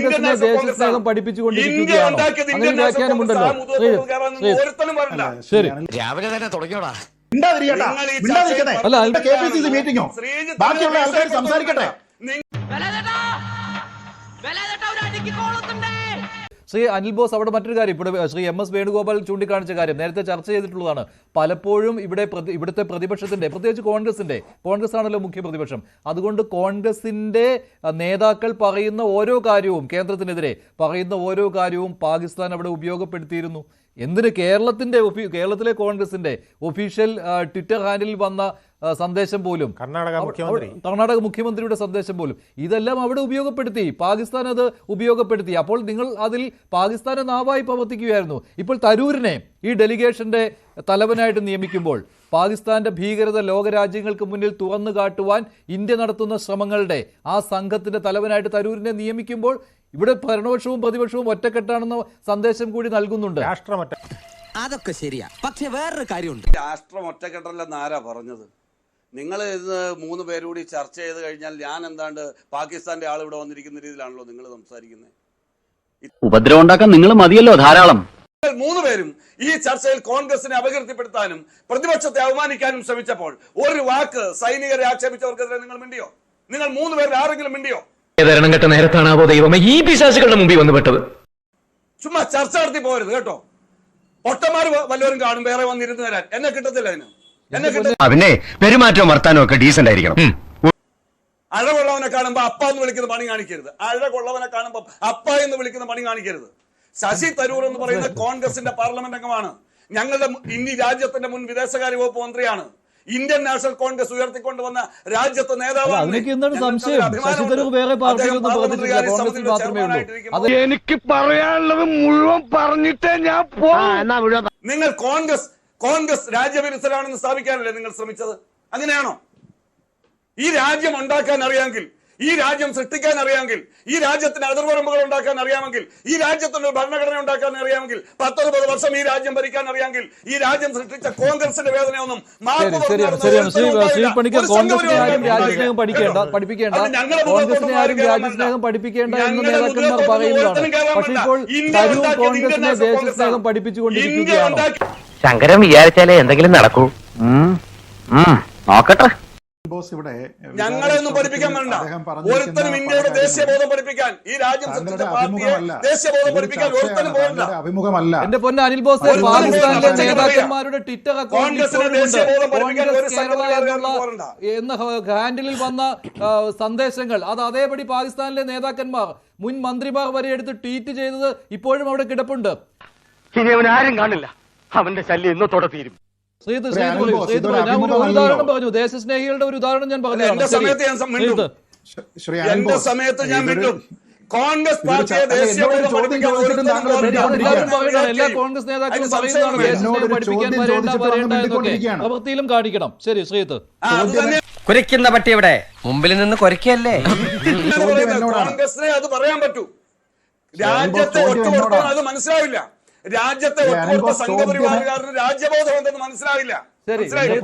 കോൺഗ്രസിനെ ദേശസ്നേഹം പഠിപ്പിച്ചുകൊണ്ടിരിക്കുകയാണോ അങ്ങനെ വ്യാഖ്യാനമുണ്ടല്ലോ ശ്രീ- രാവിലെ തന്നെ തുടങ്ങിയോടാ? അല്ല, അൽബ- കെ പി സി സി മീറ്റിംഗോ ബാക്കിയുള്ള ആൾക്കാർ സംസാരിക്കട്ടെ. ശ്രീ അനിൽ ബോസ് അവിടെ മറ്റൊരു കാര്യം. ഇവിടെ ശ്രീ എം എസ് വേണുഗോപാൽ ചൂണ്ടിക്കാണിച്ച കാര്യം. നേരത്തെ ചർച്ച ചെയ്തിട്ടുള്ളതാണ്. പലപ്പോഴും ഇവിടെ ഇവിടുത്തെ പ്രതിപക്ഷത്തിന്റെ പ്രത്യേകിച്ച് കോൺഗ്രസിന്റെ കോൺഗ്രസ് ആണല്ലോ മുഖ്യ പ്രതിപക്ഷം. അതുകൊണ്ട് കോൺഗ്രസിന്റെ നേതാക്കൾ പറയുന്ന ഓരോ കാര്യവും കേന്ദ്രത്തിനെതിരെ പറയുന്ന ഓരോ കാര്യവും പാകിസ്ഥാൻ അവിടെ ഉപയോഗപ്പെടുത്തിയിരുന്നു. എന്തിന് കേരളത്തിന്റെ കേരളത്തിലെ കോൺഗ്രസിന്റെ ഒഫീഷ്യൽ ട്വിറ്റർ ഹാൻഡിൽ വന്ന സന്ദേശം പോലും കർണാടക മുഖ്യമന്ത്രി. കർണാടക മുഖ്യമന്ത്രിയുടെ സന്ദേശം പോലും ഇതെല്ലാം അവിടെ ഉപയോഗപ്പെടുത്തി. പാകിസ്ഥാൻ അത് ഉപയോഗപ്പെടുത്തി. അപ്പോൾ നിങ്ങൾ അതിൽ പാകിസ്ഥാനെ നാവായി പ്രവർത്തിക്കുകയായിരുന്നു. ഇപ്പോൾ തരൂരിനെ ഈ ഡെലിഗേഷന്റെ തലവനായിട്ട് നിയമിക്കുമ്പോൾ പാകിസ്ഥാന്റെ ഭീകരത ലോകരാജ്യങ്ങൾക്ക് മുന്നിൽ തുറന്നു കാട്ടുവാൻ ഇന്ത്യ നടത്തുന്ന ശ്രമങ്ങളുടെ ആ സംഘത്തിന്റെ തലവനായിട്ട് തരൂരിനെ നിയമിക്കുമ്പോൾ ഇവിടെ ഭരണപക്ഷവും പ്രതിപക്ഷവും ഒറ്റക്കെട്ടാണെന്ന സന്ദേശം കൂടി നൽകുന്നുണ്ട്. രാഷ്ട്രമൊറ്റ അതൊക്കെ ശരിയാ. പക്ഷെ വേറൊരു കാര്യമുണ്ട്. രാഷ്ട്രം ഒറ്റക്കെട്ടല്ലെന്ന് ആരാ പറഞ്ഞത്? നിങ്ങൾ ഇത് മൂന്ന് പേരുകൂടി ചർച്ച ചെയ്ത് കഴിഞ്ഞാൽ ഞാൻ എന്താണ്ട് പാകിസ്ഥാന്റെ ആൾ ഇവിടെ വന്നിരിക്കുന്ന രീതിയിലാണല്ലോ നിങ്ങൾ സംസാരിക്കുന്നത്. ഉപദ്രവം ഉണ്ടാക്കാൻ നിങ്ങൾ മതിയല്ലോ ധാരാളം. നിങ്ങൾ മൂന്ന് പേരും ഈ ചർച്ചയിൽ കോൺഗ്രസിനെ അപകീർത്തിപ്പെടുത്താനും പ്രതിപക്ഷത്തെ അവമാനിക്കാനും ശ്രമിച്ചപ്പോൾ ഒരു വാക്ക് സൈനികരെ ആക്ഷേപിച്ചവർക്കെതിരെ നിങ്ങൾ മിണ്ടിയോ? നിങ്ങൾ മൂന്ന് പേരിൽ ആരെങ്കിലും മിണ്ടിയോ? ഏതരണം കെട്ട നേരത്താണാവോ ദൈവമേ? ഈ പിശാസുകളുടെ മുമ്പിൽ വന്നു പെട്ടത്. ചുമ്മാ ചർച്ച നടത്തി പോരുത് കേട്ടോ. ഒട്ടന്മാർ വല്ലവരും കാണും വേറെ വന്നിരുന്ന് തരാൻ. എന്നെ കിട്ടത്തില്ല അതിന്. എന്നെ കിട്ട അവനെ പെരുമാറ്റവും വർത്താനവും ഒക്കെ ഡീസന്റ് ആയിരിക്കണം. അഴകൊള്ളവനെ കാണുമ്പോ അപ്പ എന്ന് വിളിക്കുന്ന പണി കാണിക്കരുത്. അഴകൊള്ളവനെ കാണുമ്പോ അപ്പ എന്ന് വിളിക്കുന്ന പണി കാണിക്കരുത്. ശശി തരൂർ എന്ന് പറയുന്ന കോൺഗ്രസിന്റെ പാർലമെന്റ് അംഗമാണ്. ഞങ്ങളുടെ ഇനി ഇന്ത്യ രാജ്യത്തിന്റെ മുൻ വിദേശകാര്യ വകുപ്പ് മന്ത്രിയാണ്. ഇന്ത്യൻ നാഷണൽ കോൺഗ്രസ് ഉയർത്തിക്കൊണ്ടുവന്ന രാജ്യത്തെ നേതാവാണ് അതിനൊക്കെ എന്താണ് സംശയം? അതിൽ വേറെ അദ്ദേഹം പാർട്ടിയിലൊന്നും പ്രവർത്തിച്ചില്ല കോൺഗ്രസിൽ മാത്രമേ ഉള്ളൂ. അത് എനിക്ക് പറയാനുള്ളത് മുഴുവൻ പറഞ്ഞിട്ടേ ഞാൻ നിങ്ങൾ കോൺഗ്രസ് കോൺഗ്രസ് രാജ്യവിരുദ്ധരാണെന്ന് സ്ഥാപിക്കാനല്ലേ നിങ്ങൾ ശ്രമിച്ചത്? അങ്ങനെയാണോ? ഈ രാജ്യം ഉണ്ടാക്കാൻ അറിയാമെങ്കിൽ ഈ രാജ്യം സൃഷ്ടിക്കാൻ അറിയാമെങ്കിൽ ഈ രാജ്യത്തിന് അതിർവരമ്പുകൾ ഉണ്ടാക്കാൻ അറിയാമെങ്കിൽ ഈ രാജ്യത്തിന് ഒരു ഭരണഘടന ഉണ്ടാക്കാൻ അറിയാമെങ്കിൽ പത്തൊൻപത് വർഷം ഈ രാജ്യം ഭരിക്കാൻ അറിയാമെങ്കിൽ ഈ രാജ്യം സൃഷ്ടിച്ച കോൺഗ്രസിന്റെ വേദനയൊന്നും ശങ്കരം ശങ്കരൻ വിചാരിച്ചാലേ എന്തെങ്കിലും നടക്കൂ. നോക്കട്ടെ. ബോസ് ഇവിടെ ഞങ്ങളെ ഒന്നും പഠിപ്പിക്കാൻ വേണ്ട. ഒരുത്തനും ഇന്ത്യയുടെ ദേശീയ ബോധം പഠിപ്പിക്കാൻ ഈ രാജ്യം സൃഷ്ടിച്ച പാർട്ടിയെ ദേശീയ ദേശീയബോധം പഠിപ്പിക്കാൻ ഒരുത്തനും. പോകണ്ട അഭിമുഖമല്ല. എന്റെ പൊന്ന അനിൽ ബോസ് പാകിസ്ഥാനിലെ നേതാക്കന്മാരുടെ ട്വിറ്റർ അക്കൗണ്ട്. എന്ന ഹാൻഡിലിൽ വന്ന സന്ദേശങ്ങൾ. അത് അതേപടി പാകിസ്ഥാനിലെ നേതാക്കന്മാർ മുൻ മന്ത്രിമാർ വരെ എടുത്ത് ട്വീറ്റ് ചെയ്തത് ഇപ്പോഴും അവിടെ കിടപ്പുണ്ട്. ഇനി അവൻ ആരും കാണില്ല. അവന്റെ ശല്യം ഇന്നത്തോടെ തീരും. ഒരു ശ്രീത് പറയൂ, അനുഭവം, പറയൂ. ഞാൻ ഒരു ഉദാഹരണം പറഞ്ഞു ദേശസ്നേഹികളുടെ ഒരു ഉദാഹരണം ഞാൻ പറഞ്ഞു എന്റെ സമയത്ത് ഞാൻ എന്റെ സമയത്ത് ഞാൻ വിട്ടു കോൺഗ്രസ് പാർട്ടിയെ ദേശീയ എല്ലാ കോൺഗ്രസ് നേതാക്കളും പറയുന്നതാണ് ദേശസ്നേഹം പഠിപ്പിക്കാൻ വരേണ്ട വരേണ്ട എന്നൊക്കെ പ്രവൃത്തിയിലും കാണിക്കണം. ശരി ശ്രീത്ത് കുരയ്ക്കുന്ന പട്ടി ഇവിടെ. മുമ്പിൽ നിന്ന് കുരയ്ക്കല്ലേ. കോൺഗ്രസിനെ അത് പറയാൻ പറ്റൂ. രാജ്യത്തെ ഒറ്റ അത് മനസ്സിലാവില്ല. രാജ്യത്തെ അനിൽ സംഘപരിവാറുകാരന് രാജ്യബോധം എന്തെന്ന് മനസ്സിലാവില്ല. മനസ്സിലായില്ലേ?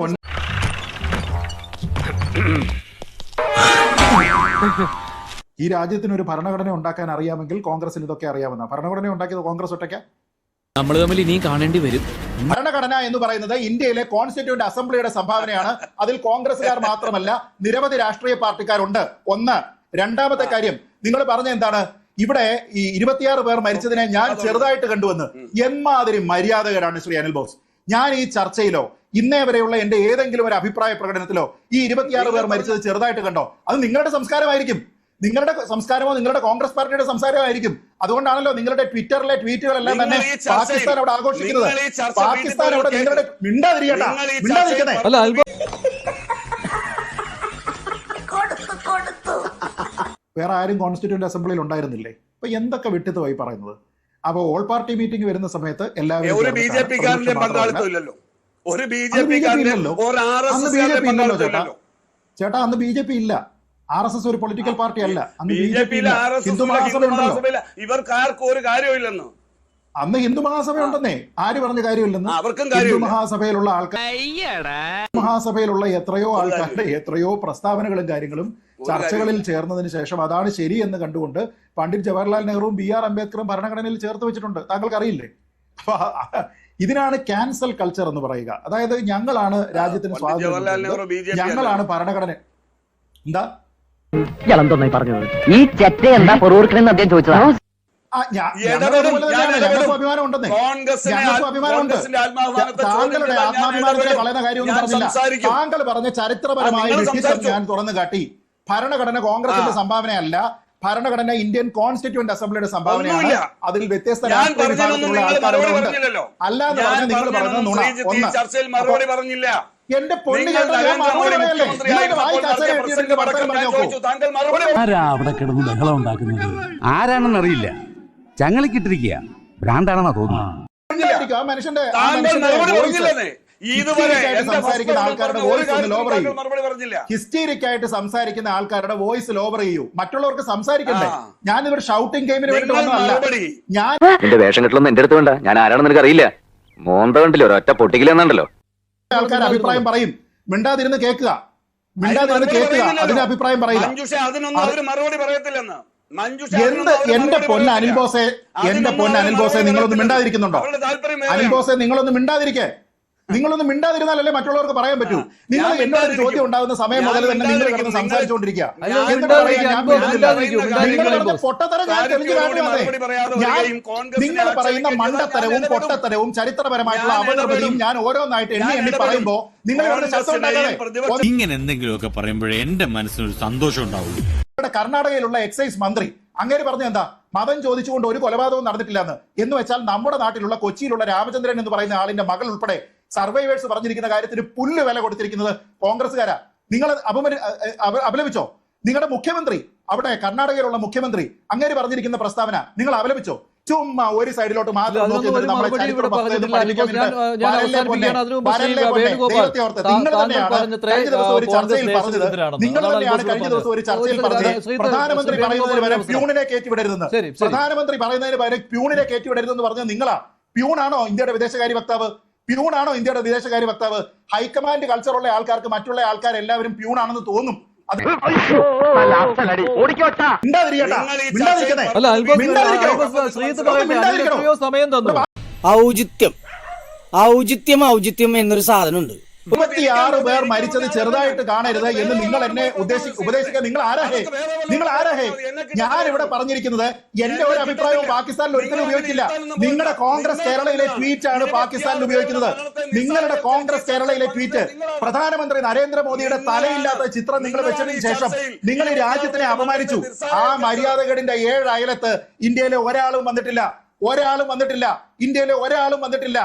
ഈ രാജ്യത്തിന് ഒരു ഭരണഘടന ഉണ്ടാക്കാൻ അറിയാമെങ്കിൽ കോൺഗ്രസിന് ഇതൊക്കെ അറിയാമെന്ന ഭരണഘടന ഉണ്ടാക്കിയത് കോൺഗ്രസ് ഒറ്റയ്ക്ക്? നമ്മൾ തമ്മിൽ ഇനിയും കാണേണ്ടി വരും. ഭരണഘടന എന്ന് പറയുന്നത് ഇന്ത്യയിലെ കോൺസ്റ്റിറ്റ്യൂന്റ് അസംബ്ലിയുടെ സംഭാവനയാണ്. അതിൽ കോൺഗ്രസുകാർ മാത്രമല്ല നിരവധി രാഷ്ട്രീയ പാർട്ടിക്കാരുണ്ട്. ഒന്ന് രണ്ടാമത്തെ കാര്യം നിങ്ങൾ പറഞ്ഞ എന്താണ്? ഇവിടെ ഈ ഇരുപത്തിയാറ് പേർ മരിച്ചതിനെ ഞാൻ ചെറുതായിട്ട് കണ്ടുവന്ന്. എന്മാതിരി മര്യാദകരാണ് ശ്രീ അനിൽ ബോസ്. ഞാൻ ഈ ചർച്ചയിലോ ഇന്നേ വരെയുള്ള എന്റെ ഏതെങ്കിലും ഒരു അഭിപ്രായ പ്രകടനത്തിലോ ഈ ഇരുപത്തിയാറ് പേർ മരിച്ചത് ചെറുതായിട്ട് കണ്ടോ? അത് നിങ്ങളുടെ സംസ്കാരമായിരിക്കും. നിങ്ങളുടെ സംസ്കാരമോ നിങ്ങളുടെ കോൺഗ്രസ് പാർട്ടിയുടെ സംസ്കാരമായിരിക്കും. അതുകൊണ്ടാണല്ലോ നിങ്ങളുടെ ട്വിറ്ററിലെ ട്വീറ്റുകളെല്ലാം തന്നെ നിങ്ങൾ ഈ ചർച്ചയിൽ- പാകിസ്ഥാൻ അവിടെ ആഘോഷിക്കുന്നത്. നിങ്ങൾ ഈ ചർച്ച പാകിസ്ഥാൻ അവിടെ നിങ്ങളുടെ മിണ്ടാതിരിക്കട്ടെ. നിങ്ങൾ ഈ മിണ്ടാതിരിക്കണേ ചർച്ചയിൽ അല്ല അൽബ വേറെ ആരും കോൺസ്റ്റിറ്റ്യൂന്റ് അസംബ്ലിയിൽ ഉണ്ടായിരുന്നില്ലേ? അപ്പൊ എന്തൊക്കെ വിട്ടിത്തമായി പറയുന്നത്? അപ്പൊ ഓൾ പാർട്ടി മീറ്റിംഗ് വരുന്ന സമയത്ത് എല്ലാവരും ഒരു ബി ജെ ഒരു ബി ജെ ചേട്ടാ. അന്ന് ബി ജെ പി ഇല്ല. ആർ എസ് എസ് ഒരു പൊളിറ്റിക്കൽ പാർട്ടി അല്ല. അന്ന് B J P Hindu Mahasabha ഉണ്ടല്ലോ മഹാസഭയില്ല ഇവർക്ക് ആർക്കും ഒരു കാര്യമില്ലെന്ന് അന്ന് ഹിന്ദു മഹാസഭ ഉണ്ടെന്നേ ആര് പറഞ്ഞ കാര്യമില്ലെന്ന്? അവർക്കും ഹിന്ദു മഹാസഭയിലുള്ള ആൾക്കാർ മഹാസഭയിലുള്ള എത്രയോ ആൾക്കാരുടെ എത്രയോ പ്രസ്താവനകളും കാര്യങ്ങളും ചർച്ചകളിൽ. ചേർന്നതിന് ശേഷം അതാണ് ശരി എന്ന് കണ്ടുകൊണ്ട് പണ്ഡിറ്റ് ജവഹർലാൽ നെഹ്റുവും ബി ആർ അംബേദ്കറും ഭരണഘടനയിൽ ചേർത്ത് വെച്ചിട്ടുണ്ട്. താങ്കൾക്ക് അറിയില്ലേ അപ്പൊ ഇതിനാണ് ക്യാൻസൽ കൾച്ചർ എന്ന് പറയുക. അതായത് ഞങ്ങളാണ് രാജ്യത്തിന് സ്വാതന്ത്ര്യം ഞങ്ങളാണ് ഭരണഘടന. എന്താ? ഈ ചെറ്റ എന്താ അദ്ദേഹം ചോദിച്ചതാ? താങ്കളുടെ ആത്മാഭിമാനത്തിനെ ഇടപെടും. കാര്യമൊന്നും പറഞ്ഞില്ല. താങ്കൾ പറഞ്ഞ ചരിത്രപരമായ ഞാൻ തുറന്നു കാട്ടി ഭരണഘടന കോൺഗ്രസിന്റെ. സംഭാവനയല്ല. ഭരണഘടന ഇന്ത്യൻ കോൺസ്റ്റിറ്റ്യൂന്റ് അസംബ്ലിയുടെ സംഭാവനയാണ്. അതിൽ വ്യത്യസ്ത പറഞ്ഞതിനൊന്നും വിഭാഗത്തിലുള്ള നിങ്ങൾ പറഞ്ഞതൊന്നും നുണ. ഒന്ന്. ചർച്ചയിൽ മറുപടി പറഞ്ഞില്ല. എന്റെ പറഞ്ഞു ആരാ അവിടെ കിടന്ന് ബഹളം ഉണ്ടാക്കുന്നത്? ആരാണെന്നറിയില്ല ചങ്ങളിക്കിട്ടിരിക്കുക ഭ്രാന്താണെന്നാ തോന്നുന്നു മനുഷ്യന്റെ സംസാരിക്കുന്ന ആൾക്കാരുടെ വോയിസ് ഒന്ന് ചെയ്യൂ. ഹിസ്റ്റീരിക് ആയിട്ട് സംസാരിക്കുന്ന ആൾക്കാരുടെ വോയിസ് ലോവർ ചെയ്യൂ. മറ്റുള്ളവർക്ക് സംസാരിക്കണ്ടേ. ഞാൻ ഇവിടെ ഷൗട്ടിംഗ് ഗെയിമിന് വേണ്ടി വന്നതല്ല. ഞാൻ വേഷം കെട്ടലൊന്നും എന്റെ അടുത്ത് വേണ്ട. ഞാൻ ആരാണെന്ന് എനിക്ക് അറിയില്ല മോന്ത ഒറ്റ ഒരൊറ്റ പൊട്ടിക്കലെന്നുണ്ടല്ലോ. ആൾക്കാർ അഭിപ്രായം പറയും. മിണ്ടാതിരുന്ന് കേൾക്കുക. മിണ്ടാതിരുന്ന് കേൾക്കുക. അതിന് അഭിപ്രായം പറയില്ല. മഞ്ജുഷ അതിനൊന്നും അത് മറുപടി പറയത്തില്ലെന്ന്. എന്ത് എന്റെ പൊന്ന അനിൽ ബോസെ? എന്റെ പൊന്ന അനിൽ ബോസെ നിങ്ങളൊന്നും മിണ്ടാതിരിക്കുന്നുണ്ടോ? അനിൽ. ബോസെ നിങ്ങളൊന്ന് മിണ്ടാതിരിക്കേ. നിങ്ങളൊന്ന് മിണ്ടാതിരുന്നാലല്ലേ മറ്റുള്ളവർക്ക് പറയാൻ പറ്റൂ. നിങ്ങൾ എന്നോട് ഒരു ചോദ്യം ഉണ്ടാകുന്ന സമയം മുതൽ തന്നെ നിങ്ങൾ. കിടന്ന് സംസാരിച്ചുകൊണ്ടിരിക്കുക ഞാൻ. നിങ്ങൾ. പൊട്ടത്തരം ഞാൻ തെളിഞ്ഞു പറയുന്ന മണ്ടത്തരവും പൊട്ടത്തരവും ചരിത്രപരമായിട്ടുള്ള അപകടപതിയും ഞാൻ ഓരോന്നായിട്ട് എണ്ണി എണ്ണി. പറയുമ്പോ നിങ്ങൾ ഇങ്ങനെ എന്തെങ്കിലുമൊക്കെ പറയുമ്പോഴേ എന്റെ മനസ്സിനൊരു സന്തോഷം ഉണ്ടാവും ഇവിടെ കർണാടകയിലുള്ള എക്സൈസ് മന്ത്രി അങ്ങനെ പറഞ്ഞു എന്താ? മതം ചോദിച്ചുകൊണ്ട് ഒരു കൊലപാതകവും നടന്നിട്ടില്ല എന്ന് എന്ന് വെച്ചാൽ നമ്മുടെ നാട്ടിലുള്ള കൊച്ചിയിലുള്ള രാമചന്ദ്രൻ എന്ന് പറയുന്ന ആളിന്റെ മകൾ ഉൾപ്പെടെ സർവൈവേഴ്സ് പറഞ്ഞിരിക്കുന്ന കാര്യത്തിന് പുല്ല് വില കൊടുത്തിരിക്കുന്നത് കോൺഗ്രസ്സുകാരാ. നിങ്ങൾ അപമരി അപലപിച്ചോ? നിങ്ങളുടെ മുഖ്യമന്ത്രി അവിടെ കർണാടകയിലുള്ള മുഖ്യമന്ത്രി അങ്ങേര് പറഞ്ഞിരിക്കുന്ന പ്രസ്താവന നിങ്ങൾ അപലപിച്ചോ? ചുമ്മാ ഒരു സൈഡിലോട്ട് മാത്രം നോക്കി നിങ്ങൾ തന്നെയാണ് കഴിഞ്ഞ ദിവസം ഒരു ചർച്ചയിൽ പറഞ്ഞത്. പ്രധാനമന്ത്രി പറയുന്നതിന് പകരം പ്യൂണിനെ കയറ്റിവിടരുതെന്ന്. പ്രധാനമന്ത്രി പറയുന്നതിന് പകരം പ്യൂണിനെ കയറ്റിവിടരുതെന്ന് പറഞ്ഞത് നിങ്ങളാ. പ്യൂണാണോ ഇന്ത്യയുടെ വിദേശകാര്യ വക്താവ്? പ്യൂണാണോ ഇന്ത്യയുടെ വിദേശകാര്യ വക്താവ്? ഹൈക്കമാൻഡ് കൾച്ചറുള്ള ആൾക്കാർക്ക് മറ്റുള്ള ആൾക്കാർ എല്ലാവരും പ്യൂണാണെന്ന് തന്നു. ഔചിത്യം. ഔചിത്യം ഔചിത്യം എന്നൊരു സാധനമുണ്ട്. മുപ്പത്തിയാറ് പേർ മരിച്ചത് ചെറുതായിട്ട് കാണരുത് എന്ന് നിങ്ങൾ എന്നെ ഉദ്ദേശി ഉപദേശിക്കാൻ നിങ്ങൾ ആരാഹേ നിങ്ങൾ ആരാഹേ ഞാൻ ഇവിടെ പറഞ്ഞിരിക്കുന്നത് എന്റെ ഒരു അഭിപ്രായവും പാകിസ്ഥാനിൽ ഒരിക്കലും ഉപയോഗിക്കില്ല നിങ്ങളുടെ കോൺഗ്രസ് കേരളയിലെ ട്വീറ്റ് ആണ് പാകിസ്ഥാനിൽ ഉപയോഗിക്കുന്നത്. നിങ്ങളുടെ കോൺഗ്രസ് കേരളയിലെ ട്വീറ്റ് പ്രധാനമന്ത്രി നരേന്ദ്രമോദിയുടെ തലയില്ലാത്ത ചിത്രം നിങ്ങൾ വെച്ചതിന് ശേഷം നിങ്ങൾ ഈ രാജ്യത്തിനെ അപമാനിച്ചു. ആ മര്യാദകേടിന്റെ ഏഴ് അയലത്ത് ഇന്ത്യയിലെ ഒരാളും വന്നിട്ടില്ല. ഒരാളും വന്നിട്ടില്ല. ഇന്ത്യയിലെ ഒരാളും വന്നിട്ടില്ല.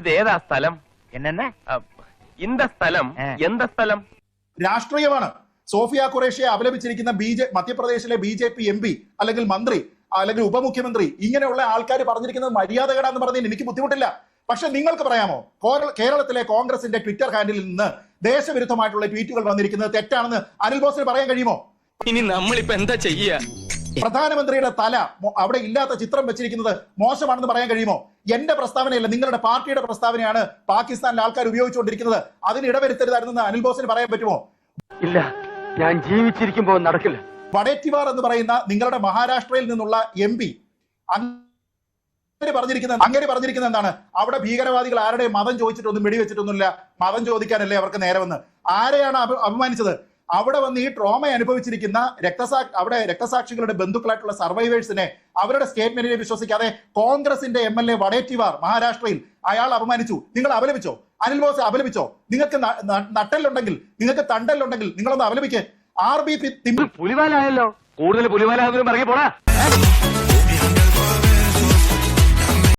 ഇതേതാ സ്ഥലം? എന്നെ ഇന്ത സ്ഥലം എന്ത സ്ഥലം? രാഷ്ട്രീയമാണ്. സോഫിയ ഖുറേഷിയെ അപലപിച്ചിരിക്കുന്ന ബി ജെ മധ്യപ്രദേശിലെ B J P M P അല്ലെങ്കിൽ മന്ത്രി അല്ലെങ്കിൽ ഉപമുഖ്യമന്ത്രി ഇങ്ങനെയുള്ള ആൾക്കാർ പറഞ്ഞിരിക്കുന്നത് മര്യാദകടാന്ന് പറഞ്ഞതിന് എനിക്ക് ബുദ്ധിമുട്ടില്ല. പക്ഷെ നിങ്ങൾക്ക് പറയാമോ? കോര- കേരളത്തിലെ കോൺഗ്രസിന്റെ ട്വിറ്റർ ഹാൻഡിൽ നിന്ന് ദേശവിരുദ്ധമായിട്ടുള്ള ട്വീറ്റുകൾ വന്നിരിക്കുന്നത് തെറ്റാണെന്ന് അനിൽ ബോസിന് പറയാൻ കഴിയുമോ? ഇനി നമ്മളിപ്പോ എന്താ ചെയ്യാ? പ്രധാനമന്ത്രിയുടെ തല അവിടെ ഇല്ലാത്ത ചിത്രം വെച്ചിരിക്കുന്നത് മോശമാണെന്ന് പറയാൻ കഴിയുമോ? എന്റെ പ്രസ്താവനയല്ല നിങ്ങളുടെ പാർട്ടിയുടെ പ്രസ്താവനയാണ് പാകിസ്ഥാനിലെ ആൾക്കാർ ഉപയോഗിച്ചുകൊണ്ടിരിക്കുന്നത്. അതിന് ഇടവരുത്തരുതായിരുന്നെന്ന് അനിൽ ബോസിന് പറയാൻ പറ്റുമോ? ഇല്ല ഞാൻ ജീവിച്ചിരിക്കുമ്പോൾ നടക്കില്ല. വടേറ്റിവാർ എന്ന് പറയുന്ന നിങ്ങളുടെ മഹാരാഷ്ട്രയിൽ നിന്നുള്ള എം പി അങ്ങനെ പറഞ്ഞിരിക്കുന്നത് അങ്ങനെ പറഞ്ഞിരിക്കുന്ന എന്താണ്? അവിടെ ഭീകരവാദികൾ ആരുടെ മതം ചോദിച്ചിട്ടൊന്നും വെടിവെച്ചിട്ടൊന്നുമില്ല. മതം ചോദിക്കാനല്ലേ അവർക്ക് നേരമെന്ന്. ആരെയാണ് അപ- അപമാനിച്ചത്? അവിടെ വന്ന് ഈ ട്രോമ അനുഭവിച്ചിരിക്കുന്ന രക്തസാ അവിടെ രക്തസാക്ഷികളുടെ ബന്ധുക്കളായിട്ടുള്ള സർവൈവേഴ്സിനെ അവരുടെ സ്റ്റേറ്റ്മെന്റിനെ വിശ്വസിക്കാതെ കോൺഗ്രസിന്റെ എം എൽ എ വടേറ്റിവാർ മഹാരാഷ്ട്രയിൽ അയാൾ അപമാനിച്ചു. നിങ്ങൾ അപലപിച്ചോ? അനിൽ ബോസ് അപലപിച്ചോ? നിങ്ങൾക്ക് ന- ന- നിങ്ങൾക്ക് തണ്ടലുണ്ടെങ്കിൽ നിങ്ങളൊന്ന് അപലപിക്ക്. ആർ ബി പി കൂടുതൽ പോടാ.